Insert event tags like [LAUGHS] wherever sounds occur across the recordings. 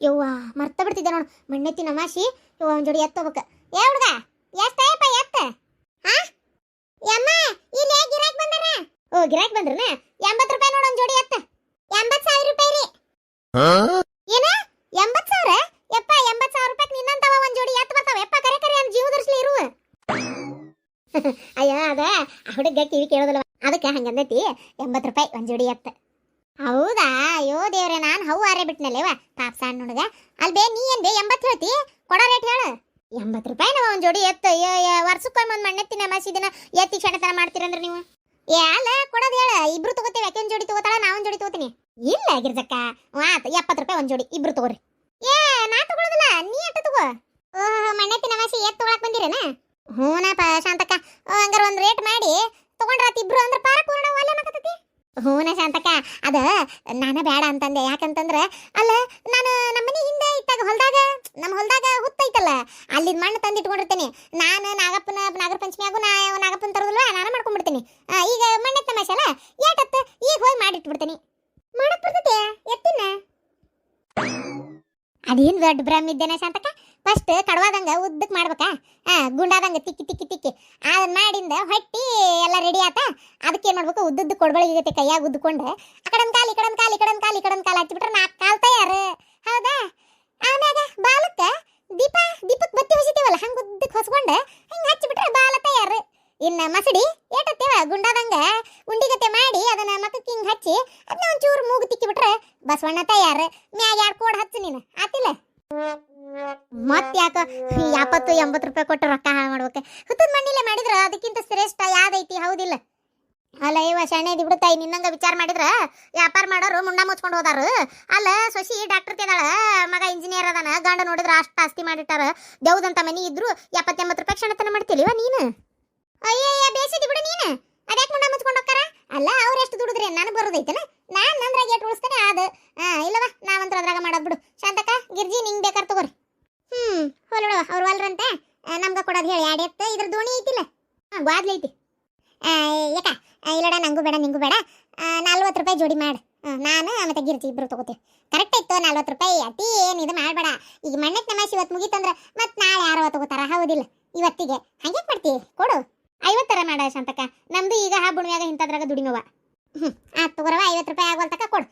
ಯವ್ವ ಮರ್ತ ಬಿಡ್ತಿದ್ದೆ ನೋಡು. ಮಣ್ಣೆತ್ತಿ ನಮಾಶಿ ಯವ್ವ ಒಂದ್ ಜೋಡಿ ಎತ್ತೋಬೇಕ ಏ ಹುಡ್ಗ ಎಷ್ಟಪ್ಪ ಎತ್ತ. ಹಾ? ಯಮ್ಮ ಇಲ್ಲಿ ಗಿರಾಕ್ ಬಂದಾರ? ಓ ಗಿರಾಕ್ ಬಂದ್ರನ? ಎಂಬತ್ತು ರೂಪಾಯಿ ನೋಡು ಒಂದ್ ಜೋಡಿ ಎತ್ತ. ಎಂಬತ್ತು ಸಾವಿರ ರೂಪಾಯಿ ರೀ. ಏನ? ಎಂಬತ್ತು ಸಾವಿರ? ಯಪ್ಪ ಎಂಬತ್ತು ಸಾವಿರ ರೂಪಾಯಿ ನಿನ್ನಂತವ ಒಂದು ಜೋಡಿ ಎತ್ತ ಬರ್ತಾವ. ಯಪ್ಪ ಕರೆ ಕರೆ ಅಂತ ಜೀವ ದುರ್ಸ್ಲಿ ಇರುವ [LAUGHS] ಅಯ್ಯ ಅದ ಹುಡುಗ ಕಿವಿ ಕೇಳೋದಲ್ಲ ಅದಕ್ಕೆ ಹಂಗಂದೈತಿ ಎಂಬತ್ತು ರೂಪಾಯಿ ಒಂದ್ ಜೋಡಿ ಎತ್ತ. ಹೌದಾ? ಅಯ್ಯೋ ದೇವ್ರೆ, ನಾನು ಹೌ ಆರೆ ಬಿಟ್ನಲ್ಲೇವ? ಪಾಪ ಸಣ್ಣ ಹುಡುಗ ಅಲ್ಬೇ, ನೀ ಏನ್ ಬೇ ಎಂಬತ್ತು ಹೇಳ್ತಿ? ಕೊಡೋ ರೇಟ್ ಹೇಳು. ಎಂಬತ್ತು ರೂಪಾಯಿ ನಾವು ಒಂದು ಜೋಡಿ ಎತ್ತು. ವರ್ಷಕ್ಕೊಮ್ಮೆ ಒಂದು ಮಣ್ಣೆತ್ತಿನ ಮಸಿದಿನ ಎತ್ತಿ ಕ್ಷಣತನ ಮಾಡ್ತೀರಂದ್ರೆ ನೀವು? ಏ, ಅಲ್ಲ, ಕೊಡೋದು ಹೇಳ. ಇಬ್ರು ತಗೋತೀವಿ. ಯಾಕೆ ಜೋಡಿ ತಗೋತಾಳ? ನಾ ಒಂದು ಜೋಡಿ ತಗೋತೀನಿ. ಇಲ್ಲ ಗಿರ್ಜಕ್ಕ. ಆತ, ಎಪ್ಪತ್ತು ರೂಪಾಯಿ ಒಂದು ಜೋಡಿ. ಇಬ್ರು ತಗೋರಿ. ಏ ನಾ ತಗೊಳ್ಳೋದಿಲ್ಲ ನೀ ಅಟ್ಟ ತಗೋ. ಓಹ್ ಮಣ್ಣೆತ್ತಿನ ಮಸಿ ಎತ್ತು ತಗೊಳಕ್ ಬಂದಿರೇನ? ಹ್ಞೂನಪ್ಪ, ಶಾಂತಕ್ಕ. ಹಂಗಾರ ಒಂದು ರೇಟ್ ಮಾಡಿ. ತಗೊಂಡ್ರಾತ ಇಬ್ರು ಅಂದ್ರೆ ಪಾರ ಪೂರ್ಣ ಒಲೆ ಅನ್ನಕತ್ತೈತಿ ಹೂನ ಶಾಂತಕ್ಕ, ಅದ ನಾನ ಬೇಡ ಅಂತಂದೆ. ಯಾಕಂತಂದ್ರ, ಅಲ್ಲ, ನಾನು ನಮ್ಮ ನಮ್ಮನೆ ಹಿಂದೆ ಇಟ್ಟಾಗ ಹೊಲ್ದಾಗ ನಮ್ಮ ಹೊಲ್ದಾಗ ಹುತ್ತೈತಲ್ಲ ಅಲ್ಲಿ ಮಣ್ಣು ತಂದು ಇಟ್ಕೊಂಡಿರ್ತೇನೆ ನಾನು ನಾಗಪ್ಪನ ನಾಗರ ಪಂಚಮಿಯಾಗು ನಾ ನಾಗಪ್ಪನ ತರೋದಿಲ್ವ, ನಾನು ಮಾಡ್ಕೊಂಡ್ಬಿಡ್ತೀನಿ ಈಗ ಮಣ್ಣೆ ತಮಾಷೆ ಏಟತ್ತ ಈಗ ಹೋಗಿ ಮಾಡಿಟ್ಬಿಡ್ತೀನಿ. ಮಾಡಕ್ ಬರ್ತೈತೆ, ಎತ್ತಿನ? ಅದೇನು ದೊಡ್ಡ ಭ್ರಮ್ ಇದ್ದೇನೆ ಶಾಂತಕ್ಕ? ಫಸ್ಟ್ ಕಡವಾದಂಗ ಉದ್ದಕ್ಕೆ ಮಾಡ್ಬೇಕಾ? ಆ ಗುಂಡಾದಂಗ ತಿಕ್ಕಿ ತಿಕ್ಕಿ ತಿಕ್ಕಿ. ಅದನ್ನ ಮಾಡಿಂದ ಹೊಟ್ಟಿ ಎಲ್ಲ ರೆಡಿ ಆತ. ಅದಕ್ಕೆ ಏನು ಮಾಡ್ಬೇಕು? ಉದ್ದದ್ದು ಕೊಡಬಳಿಗೆ ಕೈಯಾಗ ಉದ್ದುಕೊಂಡು ಆ ಕಡನ್ ಕಾಲು, ಈ ಕಡನ್ ಕಾಲು, ಈ ಕಡನ್ ಕಾಲು, ಈ ಕಡನ್ ಕಾಲು ಹಚ್ಚಿಬಿಟ್ರೆ ನಾಲ್ಕು ಕಾಲು ತಯಾರು. ಹೌದಾ? ಆಮ್ಯಾಗ ಬಾಲಕ್ಕೆ ದೀಪ ದೀಪಕ್ಕೆ ಬತ್ತಿ ಹೊಸಿತೀವಲ್ಲ, ಹಂಗ ಉದ್ದಕ್ಕೆ ಹೊಸ್ಕೊಂಡು, ಹಿಂಗೆ ಹಚ್ಚಿಬಿಟ್ರೆ ಇನ್ನ ಮಸಡಿ ಏಟತ್ತೇವ ಗುಂಡಾದಂಗ? ಉಂಡಿಗತೆ ಮಾಡಿ ಅದನ್ನ ಮಕ್ಕಕ್ಕೆ ಹಿಂಗ್ ಹಚ್ಚಿ ಅದನ್ನ ಒಂಚೂರು ಮೂಗು ತಿಕ್ಕಿಬಿಟ್ರೆ ಬಸವಣ್ಣ ತಯಾರ. ಮ್ಯಾಗ ಎರಡು ಕೋಡ್ ಹಚ್ಚು ನೀನು. ಆತಿಲ್ಲ? ಮತ್ ಯಾಕ ಎಪ್ಪತ್ತು, ಎಂಬತ್ತು ರೂಪಾಯಿ ಕೊಟ್ಟು ರೊಕ್ಕ ಹಾಳು ಮಾಡ್ಬೇಕು. ಹುತ್ತದ ಮಣ್ಣಿಲೆ ಮಾಡಿದ್ರ ಅದಕ್ಕಿಂತ ಶ್ರೇಷ್ಠ ಯಾವ್ದೈತಿ? ಹೌದಿಲ್ಲ. ಅಲ್ಲ, ಇವ ಶರಣೆ ಬಿಡುತ್ತಾಯಿ ನಿನ್ನಂಗ ವಿಚಾರ ಮಾಡಿದ್ರ ವ್ಯಾಪಾರ ಮಾಡೋರು ಮುಂಡ ಮುಚ್ಕೊಂಡು ಹೋದಾರು. ಅಲ್ಲ, ಸೊಸಿ ಡಾಕ್ಟರ್ ತೆದಾಳ ಮಗ ಇಂಜಿನಿಯರ್ ಅದಾನ, ಗಂಡ ನೋಡಿದ್ರ ಅಷ್ಟು ಆಸ್ತಿ ಮಾಡಿಟ್ಟಾರ. ದೇವ್ದಂತ ಮನಿ ಇದ್ರು ಎಪ್ಪತ್ತೆಂಬತ್ತು ರೂಪಾಯಿ ಕ್ಷಣತನ ಮಾಡ್ತಿಲಿವ ನೀನು? ಅಯ್ಯಯ್ಯ ಬೇಸಿದಿ ಬಿಡು ನೀನು. ಅದ್ಯಾಕೆ ಮುಂಡ ಮುಚ್ಕೊಂಡು ಹೋಗ್ತಾರ? ಅಲ್ಲ, ಅವ್ರು ಎಷ್ಟು ದುಡಿದ್ರೆ ನನಗೆ ಬರೋದೈತಲ್ಲ? ನಾನು ನಂದ್ರಾಗ ಏಟ್ ಉಳಿಸ್ತಾನೆ ಅದು ಹಾ ಇಲ್ಲವ ನಾವಂತ್ರ ಅದ್ರಾಗ ಮಾಡೋದು ಬಿಡು. ಶಾಂತಕ ಗಿರ್ಜಿ, ನಿಂಗೆ ಬೇಕಾರ್ ತಗೋರಿ. ಹ್ಮ್ ಹೋಲೋಡ ಅವ್ರು ಅಲ್ರಂತೆ ನಮ್ಗೆ ಕೊಡೋದು ಹೇಳಿ, ಎರಡು ಎತ್ತು. ಇದ್ರ ದೋಣಿ ಐತಿಲ್ಲ. ಹಾಂ ಗ್ವಾದ್ಲಿ ಐತಿ. ಏಕ ಇಲ್ಲಡ, ನಂಗೂ ಬೇಡ, ನಿಂಗೂ ಬೇಡ. ನಲ್ವತ್ತು ರೂಪಾಯಿ ಜೋಡಿ ಮಾಡು. ನಾನು ಮತ್ತೆ ಗಿರ್ಜಿ ಇಬ್ರು ತಗೋತೀವಿ. ಕರೆಕ್ಟ್ ಇತ್ತು, ನಲ್ವತ್ತು ರೂಪಾಯಿ. ಅತಿ ಏನು ಇದು ಮಾಡಬೇಡ. ಈಗ ಮಣ್ಣಕ್ಕೆ ನಮಾಸಿ ಇವತ್ತು ಮುಗೀತಂದ್ರೆ ಮತ್ತೆ ನಾಳೆ ಯಾರೋ ತಗೋತಾರ? ಹೌದಿಲ್ಲ. ಇವತ್ತಿಗೆ. ಹಂಗೆ ಮಾಡ್ತಿ? ಕೊಡು. ಐವತ್ತರ ಮಾಡ ಶಾಂತಕ ನಮ್ದು ಈಗ ಹಾ ಬುಣ್ಮ್ಯಾಗ ಇಂಥದ್ರಾಗ ದುಡಿಮವ. ಹ್ಞೂ ಆತ್ ತಗೋರವ ಐವತ್ತು ರೂಪಾಯಿ ಆಗೋಲ್ ತಕ ಕೊಡು.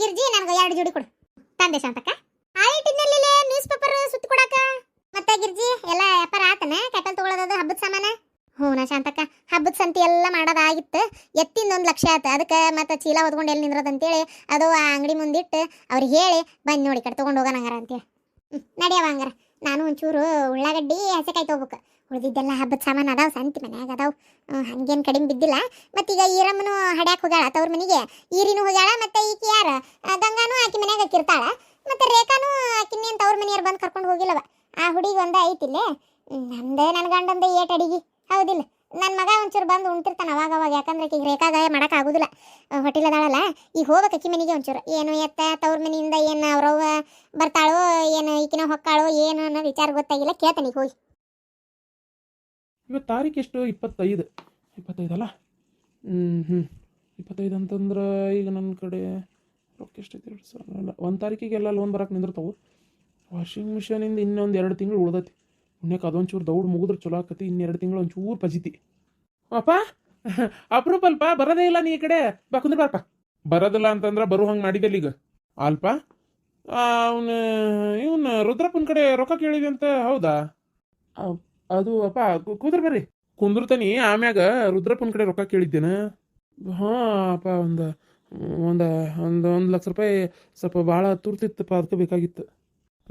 ಗಿರ್ಜಿ, ನನಗೆ ಎರಡು ಜೋಡಿ ಕೊಡು. ತಂದೆ ಶಾಂತಕ ಆಯಿಟ್ಟಿನಲ್ಲಿ ನ್ಯೂಸ್ ಪೇಪರ್ ಸುತ್ತ ಕೊಡಾಕ? ಮತ್ತೆ ಗಿರ್ಜಿ, ಎಲ್ಲ ವ್ಯಾಪಾರ ಆತನ? ಕೈಕಲ್ ತಗೊಳ್ಳೋದು ಹಬ್ಬದ ಸಾಮಾನ? ಹ್ಞೂ ನಾ ಶಾಂತಕ್ಕ ಹಬ್ಬದ ಸಂತಿ ಎಲ್ಲ ಮಾಡೋದಾಗಿತ್ತು. ಎತ್ತಿಂದ ಒಂದು ಲಕ್ಷ ಆಯ್ತು ಅದಕ್ಕೆ ಮತ್ತೆ ಚೀಲ ಹೊದ್ಕೊಂಡು ಎಲ್ಲಿ ನಿಂದ್ರದ ಅಂತೇಳಿ ಅದು ಆ ಅಂಗಡಿ ಮುಂದಿಟ್ಟು ಅವ್ರಿಗೆ ಹೇಳಿ, ಬಂದು ನೋಡಿ ಕಡೆ ತೊಗೊಂಡು ಹೋಗೋಣ ಹಂಗಾರ ಅಂತೇಳಿ. ಹ್ಞೂ ನಡಿಯವ ಹಂಗಾರ. ನಾನು ಒಂಚೂರು ಉಳ್ಳಾಗಡ್ಡಿ, ಹಸೆಕಾಯಿ ತೊಗೋಬೇಕು. ಉಳಿದಿದ್ದೆಲ್ಲ ಹಬ್ಬದ ಸಾಮಾನು ಅದಾವ, ಸಂತಿ ಮನ್ಯಾಗ ಅದಾವ. ಹಂಗೇನು ಕಡಿಮೆ ಬಿದ್ದಿಲ್ಲ. ಮತ್ತೀಗ ಈರಮ್ಮನು ಹಡ್ಯಾಕ್ ಹೋಗ್ಯಾಳ, ತವ್ರ ಮನೆಗೆ. ಈರಿನೂ ಹೋಗ್ಯಾಳ, ಮತ್ತೆ ಈಕಿ ಯಾರ? ಗಂಗಾನು ಆಕಿ ಮನ್ಯಾಗ ಆಕಿರ್ತಾಳ ಮತ್ತೆ ರೇಖಾನು ಆಕಿನ್ನೇನು ತವ್ರ ಮನೆಯವ್ರು ಬಂದು ಕರ್ಕೊಂಡು ಹೋಗಿಲ್ಲವ. ಆ ಹುಡುಗಿ ಒಂದೇ ಐತಿಲ್ಲೇ ನಮ್ದೇ ನನ್ನ ಗಂಡಂದೇ ಏಟ್ ಅಡಿಗೆ. ಹೌದಿಲ್ಲ. ನನ್ನ ಮಗ ಒಂಚೂರು ಬಂದು ಉಣ್ತಿರ್ತಾನೆ ಅವಾಗ ಅವಾಗ ಯಾಕಂದ್ರೆ ಈಗ ರೇಖಾಗ ಮಾಡಕ್ ಆಗುದಿಲ್ಲ. ಹೊಟ್ಟಿಲ್ ಅದಾಳಲ್ಲ. ಈಗ ಹೋಗ್ಬೇಕು ಅಕ್ಕಿ ಮನೆಗೆ ಒಂಚೂರು. ಏನು ಎತ್ತ, ತವ್ರ ಮನೆಯಿಂದ ಏನು ಅವ್ರವ್ವ ಬರ್ತಾಳೋ, ಏನು ಈಕಿನ ಹೊಕ್ಕಾಳೋ, ಏನು ಅನ್ನೋ ವಿಚಾರ ಗೊತ್ತಾಗಿಲ್ಲ, ಕೇಳ್ತಾನೆ ಹೋಗಿ. ಇವತ್ತು ತಾರೀಕು ಎಷ್ಟು? ಇಪ್ಪತ್ತೈದು. ಇಪ್ಪತ್ತೈದಲ್ಲ ಹ್ಞೂ ಹ್ಞೂ ಇಪ್ಪತ್ತೈದು ಅಂತಂದ್ರೆ ಈಗ ನನ್ನ ಕಡೆ ರೊಕ್ಕ ಎಷ್ಟೈತಿ ಎರಡು ಸಾವಿರ ಅಲ್ಲ ಒಂದು ತಾರೀಕಿಗೆಲ್ಲ ಲೋನ್ ಬರಕ್ಕೆ ನಿಂದಿರ್ತಾವೆ. ವಾಷಿಂಗ್ ಮಿಷನಿಂದ ಇನ್ನೊಂದು ಎರಡು ತಿಂಗಳು ಉಳ್ದೈತಿ. ಪುಣ್ಯಕ್ಕೆ ಅದೊಂಚೂರು ದೌಡ್ ಮುಗಿದ್ರೆ ಚಲೋ ಆಕತಿ ಇನ್ನೆರಡು ತಿಂಗಳು ಒಂಚೂರು ಪಜಿತಿ. ಅಪ್ಪ ಅಪ್ರೂಪಲ್ಪ ಬರೋದೇ ಇಲ್ಲ ನೀ ಈ ಕಡೆ. ಬಾ ಕುಂದ್ರ ಬಾರಪ್ಪ. ಬರೋದಿಲ್ಲ ಅಂತಂದ್ರೆ ಬರೋ ಹಂಗೆ ಮಾಡಿದೆಲ್ಲ ಈಗ. ಅಲ್ಪ ಅವನು ಇವನು ರುದ್ರಪ್ಪನ ಕಡೆ ರೊಕ್ಕ ಕೇಳಿದೆ ಅಂತ ಹೌದಾ ಅದು ಅಪ್ಪ ಕೂದ್ರ ಬರ್ರಿ. ಕುಂದ್ರತನಿ, ಆಮ್ಯಾಗ ರುದ್ರಪ್ಪನ ಕಡೆ ರೊಕ್ಕ ಕೇಳಿದ್ದೇನ. ಹಾಂ, ಅಪ್ಪ, ಒಂದು ಒಂದು ಒಂದು ಒಂದು ಲಕ್ಷ ರೂಪಾಯಿ ಸ್ವಲ್ಪ ಭಾಳ ತುರ್ತಿತ್ತಪ್ಪ ಅದಕ್ಕೆ ಬೇಕಾಗಿತ್ತು.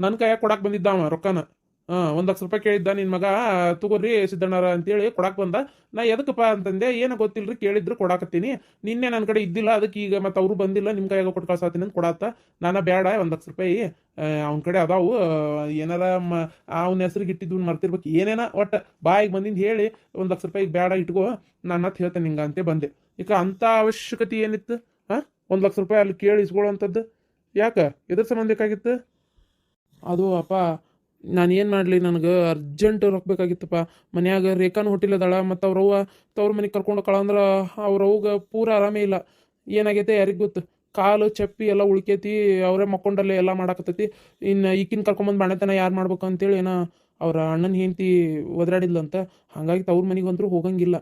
ನನ್ನ ಕೈಯಾಗ ಕೊಡಕ್ಕೆ ಬಂದಿದ್ದ ಅವ ರೊಕ್ಕನ. ಹಾಂ, ಒಂದು ಲಕ್ಷ ರೂಪಾಯಿ ಕೇಳಿದ್ದ ನಿನ್ನ ಮಗ ತಗೋರಿ ಸಿದ್ದಣ್ಣರ ಅಂತೇಳಿ ಕೊಡಕ್ಕೆ ಬಂದ. ನಾ ಎದಕ್ಕಪ್ಪ ಅಂತಂದೆ, ಏನೋ ಗೊತ್ತಿಲ್ರಿ, ಕೇಳಿದ್ರು ಕೊಡಾಕತ್ತೀನಿ. ನಿನ್ನೆ ನನ್ನ ಕಡೆ ಇದ್ದಿಲ್ಲ, ಅದಕ್ಕೆ ಈಗ ಮತ್ತೆ ಅವರು ಬಂದಿಲ್ಲ ನಿಮ್ಮ ಕೈಯಾಗ ಕೊಟ್ಟು ಕಳ್ಸಾತೀನಿ ಅಂತ ಕೊಡಾತ ನಾನು ಬೇಡ ಒಂದು ಲಕ್ಷ ರೂಪಾಯಿ ಅವನ ಕಡೆ ಅದಾವು. ಏನಾರ ಮ ಅವನ ಹೆಸ್ರಿಗೆ ಇಟ್ಟಿದ್ದು ಮರ್ತಿರ್ಬೇಕು. ಏನೇನ, ಒಟ್ಟು ಬಾಯಿಗೆ ಬಂದಿಂದ ಹೇಳಿ, ಒಂದು ಲಕ್ಷ ರೂಪಾಯಿ ಬೇಡ ಇಟ್ಕೋ, ನಾನು ಮತ್ತೆ ಹೇಳ್ತೇನೆ ನಿಂಗೆ ಅಂತೆ ಬಂದೆ. ಈಗ ಅಂಥ ಅವಶ್ಯಕತೆ ಏನಿತ್ತು? ಹಾಂ, ಒಂದು ಲಕ್ಷ ರೂಪಾಯಿ ಅಲ್ಲಿ ಕೇಳಿ ಇಸ್ಕೊಳ್ಳೋಂಥದ್ದು ಯಾಕೆ? ಎದ್ರ ಸಂಬಂಧ ಬೇಕಾಗಿತ್ತು ಅದು ಅಪ್ಪ ನಾನು ಏನು ಮಾಡಲಿ ನನಗೆ? ಅರ್ಜೆಂಟ್ ರೊಕ್ಕ ಬೇಕಾಗಿತ್ತಪ್ಪ. ಮನ್ಯಾಗ ರೇಖಾನು ಹೋಟಿಲ್ ಮತ್ತು ಅವ್ರವ್ವ ತವ್ರ ಮನೆಗೆ ಕರ್ಕೊಂಡು ಹೋಗ್ಕಳ ಅಂದ್ರೆ ಪೂರ ಆರಾಮೇ ಇಲ್ಲ. ಏನಾಗೈತೆ ಯಾರಿಗೆ ಗೊತ್ತು? ಕಾಲು, ಚಪ್ಪಿ ಎಲ್ಲ ಉಳ್ಕೈತಿ, ಅವರೇ ಮಕ್ಕೊಂಡಲ್ಲೇ ಎಲ್ಲ ಮಾಡಾಕತ್ತೈತಿ. ಇನ್ನು ಈಕಿನ ಕರ್ಕೊಂಬಂದು ಬಾಣೆತನ ಯಾರು ಮಾಡ್ಬೇಕು ಅಂತೇಳಿ ಏನೋ ಅವ್ರ ಅಣ್ಣನ ಹೆಂಡತಿ ಒದರಾಡಿದ್ಲಂತ. ಹಾಗಾಗಿ ತವ್ರ ಮನೆಗೆ ಬಂದರೂ ಹೋಗಂಗಿಲ್ಲ.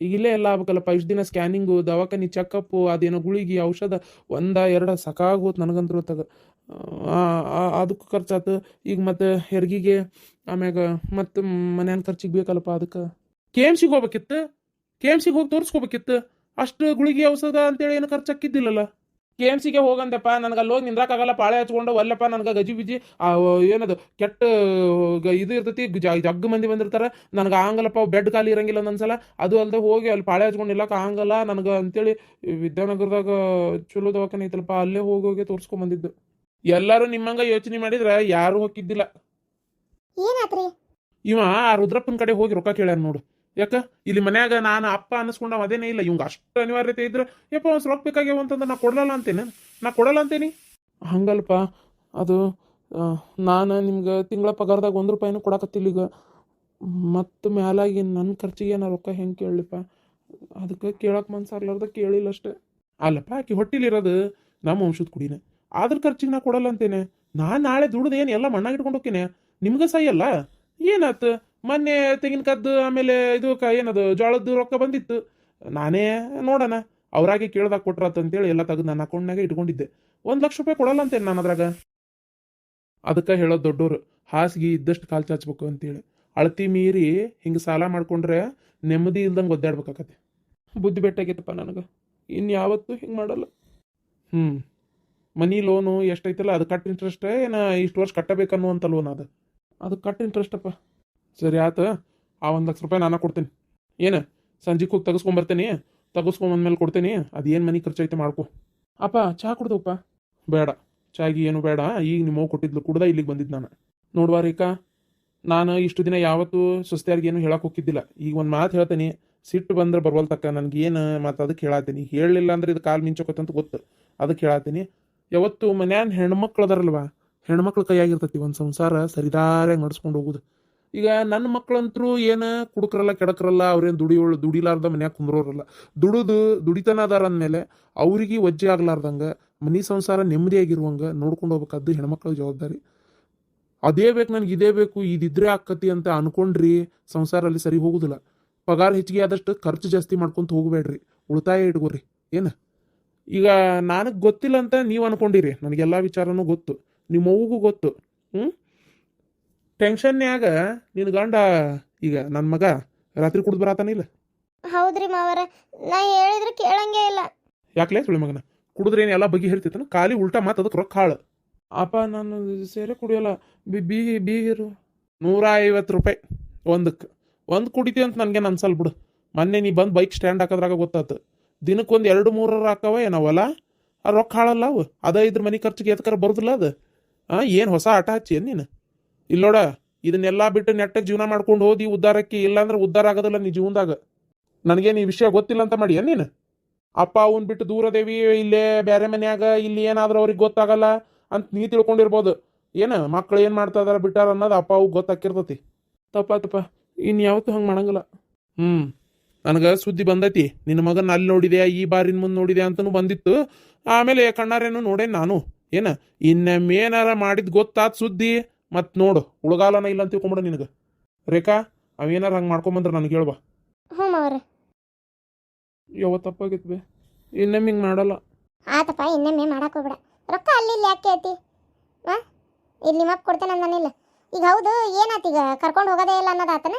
ಈಗ ಇಲ್ಲೇ ಎಲ್ಲ ಆಗ್ಬೇಕಲ್ಲಪ್ಪ. ಇಷ್ಟು ದಿನ ಸ್ಕ್ಯಾನಿಂಗು ದವಾಖಾನಿ ಚೆಕಪ್ಪು ಅದೇನೋ ಗುಳಿಗೆ, ಔಷಧ, ಒಂದ, ಎರಡ, ಸಕಾಗೋತ್ ನನಗಂದ್ರೂ ತಗ ಅದಕ್ಕೆ ಖರ್ಚಾತು. ಈಗ ಮತ್ತೆ ಹೆರ್ಗಿಗೆ, ಆಮ್ಯಾಗ ಮತ್ತೆ ಮನ್ಯಾನ ಖರ್ಚಿಗೆ ಬೇಕಲ್ಲಪ್ಪ ಅದಕ್ಕೆ. ಕೆ ಎಂ ಸಿಗೆ ಹೋಗ್ಬೇಕಿತ್ತು. ಕೆ ಎಂ ಸಿಗೆ ಹೋಗಿ ತೋರಿಸ್ಕೋಬೇಕಿತ್ತು. ಅಷ್ಟು ಗುಳಿಗೆ, ಔಷಧ ಅಂತೇಳಿ ಏನು ಖರ್ಚು ಹಾಕಿದ್ದಿಲ್ಲಲ್ಲ ಕೆ ಎಂ ಸಿಗೆ ಹೋಗಂದೆಪ್ಪ ನನಗೆ ಅಲ್ಲಿ ಹೋಗಿ ನಿಂದ್ರಾಕಾಗಲ್ಲ ಪಾಳೆ ಹಚ್ಕೊಂಡು ಒಲ್ಲಪ್ಪ ನನಗೆ ಗಜಿ ಬಿಜಿ. ಏನದು ಕೆಟ್ಟ ಇದು ಇರ್ತೈತಿ ಜಗ್ಗು ಮಂದಿ ಬಂದಿರ್ತಾರೆ. ನನಗೆ ಆಗಲ್ಲಪ್ಪ ಬೆಡ್ ಖಾಲಿ ಇರಂಗಿಲ್ಲ ಒಂದೊಂದ್ಸಲ ಅದು ಅಲ್ಲದೆ ಹೋಗಿ ಅಲ್ಲಿ ಪಾಳೆ ಹಚ್ಕೊಂಡು ನಿಲ್ಲಕ್ಕೆ ಆಗಲ್ಲ. ನನಗೆ ಅಂತೇಳಿ ವಿದ್ಯಾನಗರದಾಗ ಚಲೋ ದವಾಖಾನೆ ಐತಲ್ಪ ಅಲ್ಲೇ ಹೋಗಿ ಹೋಗಿ ತೋರಿಸ್ಕೊಂಬಂದಿದ್ದು ಎಲ್ಲರೂ ನಿಮ್ಮಂಗ ಯೋಚನೆ ಮಾಡಿದ್ರೆ ಯಾರು ಹೋಗಿದ್ದಿಲ್ಲ ಇವ ಆ ರುದ್ರಪ್ಪನ ಕಡೆ ಹೋಗಿ ರೊಕ್ಕ ಕೇಳ್ಯಾರ ನೋಡು. ಯಾಕ? ಇಲ್ಲಿ ಮನ್ಯಾಗ ನಾನು ಅಪ್ಪ ಅನ್ನಿಸ್ಕೊಂಡವ ಅದೇನೇ ಇಲ್ಲ. ಇವಂಗ ಅಷ್ಟು ಅನಿವಾರ್ಯತೆ ಇದ್ರೆ, ಯಪ್ಪ, ಒಂದು ರೊಕ್ಕ ಬೇಕಾಗ್ಯಾವ ಅಂತಂದ್ರೆ ನಾ ಕೊಡಲ್ಲ ಅಂತೇನೆ? ನಾ ಕೊಡಲ್ಲ ಅಂತೇನಿ? ಹಂಗಲ್ಪ. ಅದು ನಾನು ನಿಮ್ಗೆ ತಿಂಗಳ ಪಗಾರದಾಗ ಒಂದು ರೂಪಾಯಿನೂ ಕೊಡಕತ್ತಿಲ್ಲ ಈಗ. ಮತ್ತು ಮ್ಯಾಲಾಗಿ ನನ್ನ ಖರ್ಚಿಗೆ ನಾ ರೊಕ್ಕ ಹೆಂಗೆ ಕೇಳಲಿಪ್ಪ? ಅದಕ್ಕೆ ಕೇಳಕ್ಕೆ ಮನ್ಸಾರ್ಲಾರ್ದ ಕೇಳಿಲ್ಲ ಅಷ್ಟೇ. ಅಲ್ಲಪ್ಪ, ಆಕಿ ಹೊಟ್ಟಿಲಿರೋದು ನಮ್ಮ ವಂಶದ ಕುಡಿನ. ಅದ್ರ ಖರ್ಚಿಗೆ ನಾ ಕೊಡಲ್ಲ ಅಂತೇನೆ? ನಾನು ನಾಳೆ ದುಡ್ದು ಏನು ಎಲ್ಲ ಮಣ್ಣಾಗಿಟ್ಕೊಂಡು ಹೋಗ್ತೀನಿ ನಿಮ್ಗೆ ಅಲ್ಲ? ಏನಾತು? ಮೊನ್ನೆ ತೆಂಗಿನಕದ್ದು ಆಮೇಲೆ ಇದು ಕ ಏನದು ಜೋಳದ್ದು ರೊಕ್ಕ ಬಂದಿತ್ತು. ನಾನೇ ನೋಡೋಣ. ಅವರಾಗೆ ಕೇಳ್ದಾಗ ಕೊಟ್ರಾತ ಅಂತೇಳಿ ಎಲ್ಲ ತೆಗೆದು ನನ್ನ ಅಕೌಂಟ್ನಾಗ ಇಟ್ಕೊಂಡಿದ್ದೆ. ಒಂದು ಲಕ್ಷ ರೂಪಾಯಿ ಕೊಡಲ್ಲ ಅಂತೇನು ನಾನು ಅದ್ರಾಗ. ಅದಕ್ಕೆ ಹೇಳೋದು ದೊಡ್ಡೋರು ಹಾಸಿಗೆ ಇದ್ದಷ್ಟು ಕಾಲು ಚಾಚ್ಬೇಕು ಅಂತೇಳಿ. ಅಳತಿ ಮೀರಿ ಹಿಂಗೆ ಸಾಲ ಮಾಡ್ಕೊಂಡ್ರೆ ನೆಮ್ಮದಿ ಇಲ್ದಂಗೆ ಒದ್ದಾಡ್ಬೇಕಾಗತ್ತೆ ಬುದ್ಧಿ ಬೆಟ್ಟಾಗೈತಪ್ಪ ನನಗೆ. ಇನ್ನು ಯಾವತ್ತೂ ಹಿಂಗೆ ಮಾಡಲ್ಲ. ಹ್ಞೂ ಮನಿ ಲೋನು ಎಷ್ಟೈತಲ್ಲ ಅದು ಕಟ್ ಇಂಟ್ರೆಸ್ಟ್ ಏನು ಇಷ್ಟು ವರ್ಷ ಕಟ್ಟಬೇಕನ್ನುವಂಥ ಲೋನ್ ಅದು. ಅದು ಕಟ್ ಇಂಟ್ರೆಸ್ಟಪ್ಪ ಸರಿ ಆತ, ಆ ಒಂದು ಲಕ್ಷ ರೂಪಾಯಿ ನಾನು ಕೊಡ್ತೀನಿ. ಏನು, ಸಂಜೆಗೆ ಹೋಗಿ ತೆಗೆಸ್ಕೊಂಬರ್ತೀನಿ ತೆಗೆಸ್ಕೊಂಬಂದ್ಮೇಲೆ ಕೊಡ್ತೀನಿ ಅದು ಏನು ಮನೆ ಖರ್ಚೈತೆ ಮಾಡ್ಕೊ. ಅಪ್ಪ ಚಹಾ ಕುಡ್ದಪ್ಪ. ಬೇಡ, ಚಾಗಿ ಏನು ಬೇಡ, ಈಗ ನಿಮ್ಮ ಕೊಟ್ಟಿದ್ಲು ಕುಡ್ದ, ಇಲ್ಲಿಗೆ ಬಂದಿದ್ದು ನಾನು. ನೋಡುವ ರೇಖಾ, ನಾನು ಇಷ್ಟು ದಿನ ಯಾವತ್ತೂ ಏನು ಹೇಳಕ್ಕೆ ಹೋಗಿದ್ದಿಲ್ಲ ಈಗ ಒಂದು ಮಾತು ಹೇಳ್ತೀನಿ, ಸಿಟ್ಟು ಬಂದ್ರೆ ಬರ್ವಲ್ ತಕ್ಕ, ನನಗೆ ಏನು ಮತ್ತು ಅದಕ್ಕೆ ಹೇಳತ್ತೀನಿ ಹೇಳಲಿಲ್ಲ ಅಂದ್ರೆ ಇದು ಕಾಲು ಮಿಂಚೋಕತ್ತಂತ ಗೊತ್ತು. ಅದಕ್ಕೆ ಹೇಳತ್ತೀನಿ ಯಾವತ್ತು ಮನ್ಯಾನ ಹೆಣ್ಮಕ್ಳು ಅದಾರಲ್ವ, ಹೆಣ್ಮಕ್ಳ ಕೈಯಾಗಿರ್ತೈತಿ ಒಂದು ಸಂಸಾರ ಸರಿದಾರ್ಯಾಗಿ ನಡ್ಸ್ಕೊಂಡು ಹೋಗುದು. ಈಗ ನನ್ನ ಮಕ್ಕಳಂತರೂ ಏನು ಕುಡುಕ್ರಲ್ಲ, ಕೆಡಕ್ರಲ್ಲ, ಅವ್ರೇನು ದುಡಿಯೋಳು ದುಡಿಲಾರ್ದ ಮನ್ಯಾಗ ಕುಂದ್ರೋರಲ್ಲ. ದುಡಿದು ದುಡಿತನ ಅದಾರ ಅಂದಮೇಲೆ ಅವ್ರಿಗೆ ವಜ್ಜೆ ಆಗ್ಲಾರ್ದಂಗೆ, ಮನೆ ಸಂಸಾರ ನೆಮ್ಮದಿಯಾಗಿರುವಂಗೆ ನೋಡ್ಕೊಂಡು ಹೋಗ್ಬೇಕಾದ್ದು ಹೆಣ್ಮಕ್ಳ ಜವಾಬ್ದಾರಿ. ಅದೇ ಬೇಕು ನನಗೆ, ಇದೇ ಬೇಕು, ಇದಿದ್ರೆ ಆಕತಿ ಅಂತ ಅನ್ಕೊಂಡ್ರಿ ಸಂಸಾರ ಅಲ್ಲಿ ಸರಿ ಹೋಗುದಿಲ್ಲ. ಪಗಾರ ಹೆಚ್ಚಿಗೆ ಆದಷ್ಟು ಖರ್ಚು ಜಾಸ್ತಿ ಮಾಡ್ಕೊಂತ ಹೋಗಬೇಡ್ರಿ. ಉಳಿತಾಯ ಇಟ್ಕೋರಿ. ಏನು? ಈಗ ನನಗೆ ಗೊತ್ತಿಲ್ಲ ಅಂತ ನೀವು ಅನ್ಕೊಂಡಿರಿ. ನನಗೆಲ್ಲ ವಿಚಾರನೂ ಗೊತ್ತು. ನಿಮ್ಮ ಅವ್ವಗೂ ಗೊತ್ತು. ಹ್ಞೂ ಟೆನ್ಷನ್ನ್ಯಾಗ ನಿನ್ನ ಗಂಡ ಈಗ ನನ್ನ ಮಗ ರಾತ್ರಿ ಕುಡ್ದು ಬರತಾನಿಲ್ಲ ಹೌದ್ರಿ ಮಾವರ ನಾ ಹೇಳಿದ್ರೆ ಕೇಳಂಗೇ ಇಲ್ಲ. ಯಾಕಲೇ ಸುಳಿ ಮಗನ? ಕುಡಿದ್ರೇನು ಎಲ್ಲ ಬಗಿ ಹೇಳ್ತಿತ್ತನ ಖಾಲಿ ಉಲ್ಟಾ ಮಾತು ಅದಕ್ಕೆ ರೊಕ್ಕ ಹಾಳು. ಅಪ್ಪ ನಾನು ಸೇರೆ ಕುಡಿಯೋಲ್ಲ. ಬಿ ಬಿ ಬೀಗಿರು ನೂರ ಐವತ್ತು ರೂಪಾಯಿ ಒಂದಕ್ಕೆ ಒಂದು ಕುಡಿತಿ ಅಂತ ನನಗೇನು ಅನ್ಸಲ್ ಬಿಡು. ಮೊನ್ನೆ ನೀ ಬಂದು ಬೈಕ್ ಸ್ಟ್ಯಾಂಡ್ ಹಾಕೋದ್ರಾಗ ಗೊತ್ತಾತು. ದಿನಕ್ಕೊಂದು ಎರಡು ಮೂರರ ಹಾಕವ ಏನವಲ್ಲ? ಆ ರೊಕ್ಕ ಹಾಳಲ್ಲ ಅವು. ಅದ ಇದ್ರ ಮನೆ ಖರ್ಚಿಗೆ ಎತ್ಕರ ಬರುದಿಲ್ಲ ಅದು. ಹಾಂ ಏನು ಹೊಸ ಆಟ ಹಚ್ಚಿ ನೀನು? ಇಲ್ಲೋಡ ಇದನ್ನೆಲ್ಲ ಬಿಟ್ಟು ನೆಟ್ಟ ಜೀವನ ಮಾಡ್ಕೊಂಡು ಹೋದಿ ಉದ್ಧಾರಕ್ಕೆ ಇಲ್ಲಾಂದ್ರೆ ಉದ್ಧಾರ ಆಗೋದಿಲ್ಲ ನೀ ಜೀವನದಾಗ. ನನಗೇನು ಈ ವಿಷಯ ಗೊತ್ತಿಲ್ಲ ಅಂತ ಮಾಡಿ ನೀನು? ಅಪ್ಪ ಅವನ್ ಬಿಟ್ಟು ದೂರದೇವಿ ಇಲ್ಲೇ ಬೇರೆ ಮನ್ಯಾಗ, ಇಲ್ಲಿ ಏನಾದ್ರೂ ಅವ್ರಿಗೆ ಗೊತ್ತಾಗಲ್ಲ ಅಂತ ನೀ ತಿಳ್ಕೊಂಡಿರ್ಬೋದು. ಏನು, ಮಕ್ಳು ಏನು ಮಾಡ್ತಾ ಇದಾರೆ ಬಿಟ್ಟಾರ ಅನ್ನೋದು ಅಪ್ಪ ಅವು ಗೊತ್ತಾಕಿರ್ತತಿ. ತಪ್ಪ ಇನ್ನು ಯಾವತ್ತೂ ಹಂಗೆ ಮಾಡಂಗಿಲ್ಲ. ಹ್ಞೂ ನನಗೆ ಸುದ್ದಿ ಬಂದೈತಿ. ನಿನ್ನ ಮಗನ ಅಲ್ಲಿ ನೋಡಿದೆ, ಈ ಬಾರಿನ ಮುಂದೆ ನೋಡಿದೆ ಅಂತಲೂ ಬಂದಿತ್ತು. ಆಮೇಲೆ ಕಣ್ಣಾರೇನು ನೋಡೇನು ನಾನು. ಏನು ಇನ್ನೊಮ್ಮೇನಾರ ಮಾಡಿದ್ ಗೊತ್ತಾದ ಸುದ್ದಿ? ಮತ್ತು ನೋಡು ಉಳಗಾಲನ ಇಲ್ಲ ಅಂತ ತಿಳ್ಕೊಂಬಿಡ ನಿನಗೆ. ರೇಖಾ ಅವೇನಾರ ಹಂಗೆ ಮಾಡ್ಕೊಂಬಂದ್ರೆ ನನಗೆ ಹೇಳ್ಬಾ. ಹ್ಞೂ ಯಾವ ತಪ್ಪಾಗಿತ್ತು ಬೇ. ಇನ್ನೊಮ್ಮೆ ಹಿಂಗೆ ಮಾಡಲ್ಲ. ಆತಪ್ಪ ಇನ್ನೊಮ್ಮೆ ಮಾಡಕ್ಕೆ ಹೋಗ್ಬೇಡ. ರೊಕ್ಕ ಅಲ್ಲಿ ಇಲ್ಲಿ ಯಾಕೆ ಐತಿ? ಹಾಂ? ಇಲ್ಲಿ ನಿಮ್ಮಪ್ಪ ಕೊಡ್ತೇನೆ ಅಂದಾನಿಲ್ಲ ಈಗ ಹೌದು ಏನಾತೀಗ ಕರ್ಕೊಂಡು ಹೋಗೋದೇ ಇಲ್ಲ ಅನ್ನೋದಾತನ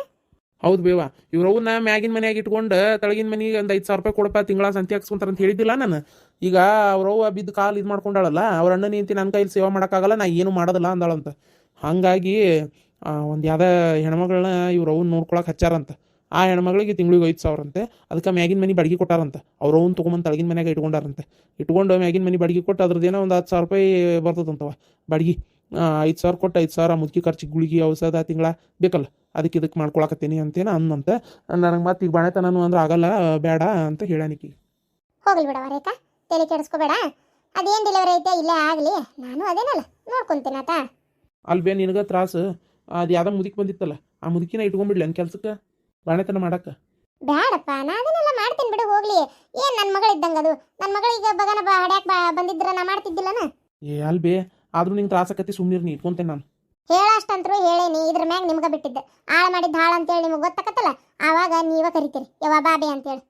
ಹೌದು ಬೇವ. ಇವ್ರವ್ನ ಮ್ಯಾಗಿನ ಮನೆಯಾಗಿ ಇಟ್ಕೊಂಡು ತಳಗಿನ ಮನೆಗೆ ಒಂದು ಐದು ಸಾವಿರ ರೂಪಾಯಿ ಕೊಡಪ್ಪ ತಿಂಗಳ ಸಂತಿ ಹಾಕ್ಸ್ಕೊಂತಾರ ಅಂತ ಹೇಳಿದ್ದಿಲ್ಲ ನಾನು. ಈಗ ಅವ್ರವ್ವ ಬಿದ್ದು ಕಾಲು ಇದು ಮಾಡ್ಕೊಂಡಾಳಲ್ಲ ಅವ್ರ ಅಣ್ಣ ನಿಂತಿ ನನ್ನ ಕೈಲಿ ಸೇವಾ ಮಾಡೋಕ್ಕಾಗಲ್ಲ ನಾ ಏನು ಮಾಡೋದಿಲ್ಲ ಅಂದಾಳಂತ. ಹಾಗಾಗಿ ಒಂದು ಯಾವ್ದೋ ಹೆಣ್ಮಗಳನ್ನ ಇವ್ರವ್ನ ನೋಡ್ಕೊಳಕ್ಕೆ ಹಚ್ಚಾರಂತ, ಆ ಹೆಣ್ಮಗಳಿಗೆ ತಿಂಗಳಿಗೆ ಐದು ಸಾವಿರ ಅಂತೆ ಅದಕ್ಕೆ ಮ್ಯಾಗಿನ ಮನೆ ಬಾಡಿಗೆ ಕೊಟ್ಟಾರಂತ ಅವ್ನು ತೊಗೊಂಬಂದು ತಳಗಿನ ಮನ್ಯಾಗ ಇಟ್ಕೊಂಡಾರಂತೆ, ಇಟ್ಕೊಂಡು ಮ್ಯಾಗಿನ ಮನೆ ಬಾಡಿಗೆ ಕೊಟ್ಟು ಅದ್ರದ್ದೇನೋ ಒಂದು ಹತ್ತು ಸಾವಿರ ರೂಪಾಯಿ ಬರ್ತದಂತವ, ಬಾಡಿಗೆ ಐದು ಸಾವಿರ ಕೊಟ್ಟು ಐದು ಸಾವಿರ ಮುದುಕಿ ಖರ್ಚಿಗೆ ಗುಳಿಗೆ ಔಷಧ ತಿಂಗಳ ಬೇಕಲ್ಲ ಅದಕ್ಕೆ ಇದಕ್ಕೆ ಮಾಡ್ಕೊಳಕತ್ತೀನಿ ಅಂತೇನ ಅಂದಂತೆ ನನಗೆ ಮತ್ತೆ ಈಗ ಬಾಣೆತನನು ಅಂದ್ರೆ ಆಗಲ್ಲ, ಬೇಡ ಅಂತ ಹೇಳಾನಿಕಿ ಹೋಗಲಿ ಬಿಡವ ತಲೆ ಕೆಡಿಸ್ಕೋಬೇಡ, ಅದೇನು ಡೆಲಿವರಿ ಐತೆ, ಇಲ್ಲೇ ಆಗಲಿ, ನಾನು ಅದೇನಲ್ಲ ನೋಡ್ಕೊಂತೀನಿ ಆತ ಅಲ್ಲಿ ಬೇ ನಿನಗೆ ತ್ರಾಸು? ಅದು ಯಾವ್ದೋ ಮುದುಕಿ ಬಂದಿತ್ತಲ್ಲ ಆ ಮುದುಕಿನ ಇಟ್ಕೊಂಡ್ಬಿಡ್ಲಿ ನನ್ನ ಕೆಲ್ಸಕ್ಕೆ ಬಾಣೆತನ ಮಾಡಕ್ಕೆ. ಬೇಡಪ್ಪ ನಾನೇನೆಲ್ಲ ಮಾಡ್ತೀನಿ ಬಿಡು ಹೋಗ್ಲಿ. ಏನ್ ನನ್ನ ಮಗಳು ಇದ್ದಂಗ ಅದು? ನನ್ನ ಮಗಳಿಗೆ ಬಗನ ಬಾ ಹಡ್ಯಾಕ್ ಬಾ ಬಂದಿದ್ರ ನಾ ಮಾಡ್ತಿದ್ದಿಲ್ಲನ? ಏ ಅಲ್ಬೇ ಆದ್ರೂ ನಿಂಗೆ ತ್ರಾಸಕತ್ತಿ ಸುಮ್ಮನೆ ನೀ ಇಟ್ಕೊಂತೇನೆ ನಾನು. ಹೇಳಷ್ಟಂತ್ರು ಹೇಳೇನಿ ಇದ್ರ ಮ್ಯಾಗ ನಿಮ್ಗ ಬಿಟ್ಟಿದ್ದೆ. ಹಾಳು ಮಾಡಿದ್ದು ಹಾಳು ಅಂತೇಳಿ ನಿಮಗೆ ಗೊತ್ತಾಕತ್ತಲ್ಲ? ಆವಾಗ ನೀವ ಕರಿತೀರಿ. ಯವ್ವ ಬಾಬೆ ಅಂತೇಳಿ.